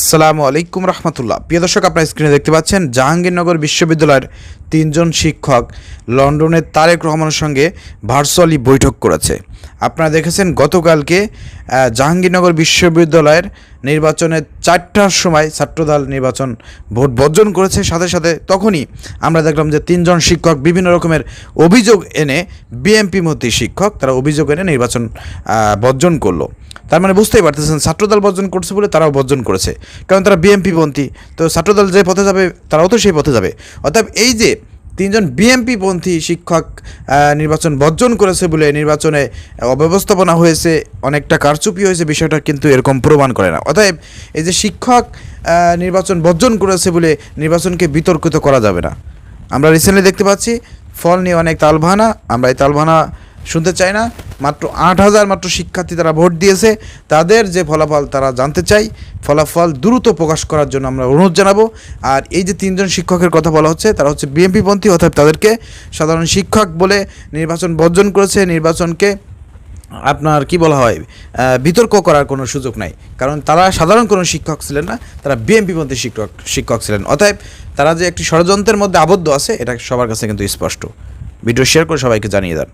আসসালামু আলাইকুম রহমতুল্লাহ। প্রিয় দর্শক, আপনার স্ক্রিনে দেখতে পাচ্ছেন জাহাঙ্গীরনগর বিশ্ববিদ্যালয়ের তিনজন শিক্ষক লন্ডনের তারেক রহমানের সঙ্গে ভার্চুয়ালি বৈঠক করেছে। আপনারা দেখেছেন গতকালকে জাহাঙ্গীরনগর বিশ্ববিদ্যালয়ের নির্বাচনের চারটার সময় ছাত্রদল নির্বাচন ভোট বর্জন করেছে। সাথে সাথে তখনই আমরা দেখলাম যে তিনজন শিক্ষক বিভিন্ন রকমের অভিযোগ এনে বিএমপি মধ্যে শিক্ষক তারা অভিযোগ এনে নির্বাচন বর্জন করল। তার মানে বুঝতেই পারতেছেন, ছাত্রদল বর্জন করছে বলে তারাও বর্জন করেছে। কারণ তারা বিএমপি পন্থী তো ছাত্রদল যে পথে যাবে, তারাও তো সেই পথে যাবে। অর্থাৎ এই যে তিনজন বিএমপি পন্থী শিক্ষক নির্বাচন বর্জন করেছে বলে নির্বাচনে অব্যবস্থাপনা হয়েছে, অনেকটা কারচুপি হয়েছে, বিষয়টা কিন্তু এরকম প্রমাণ করে না। অতএব এই যে শিক্ষক নির্বাচন বর্জন করেছে বলে নির্বাচনকে বিতর্কিত করা যাবে না। আমরা রিসেন্টলি দেখতে পাচ্ছি, ফল নিয়ে অনেক তালভানা আমরা এই তালভানা শুনতে চাই না। মাত্র আট হাজার মাত্র শিক্ষার্থী তারা ভোট দিয়েছে। তাদের যে ফলাফল তারা জানতে চাই, ফলাফল দ্রুত প্রকাশ করার জন্য আমরা অনুরোধ জানাব। আর এই যে তিনজন শিক্ষকের কথা বলা হচ্ছে, তারা হচ্ছে বিএনপি পন্থী অর্থাৎ তাদেরকে সাধারণ শিক্ষক বলে নির্বাচন বর্জন করেছে। নির্বাচনকে আপনার কি বলা হয় বিতর্ক করার কোনো সুযোগ নাই। কারণ তারা সাধারণ কোনো শিক্ষক ছিলেন না, তারা বিএমপিপন্থী শিক্ষক শিক্ষক ছিলেন। অতএব তারা যে একটি ষড়যন্ত্রের মধ্যে আবদ্ধ আছে, এটা সবার কাছে কিন্তু স্পষ্ট। ভিডিও শেয়ার করে সবাইকে জানিয়ে দেন।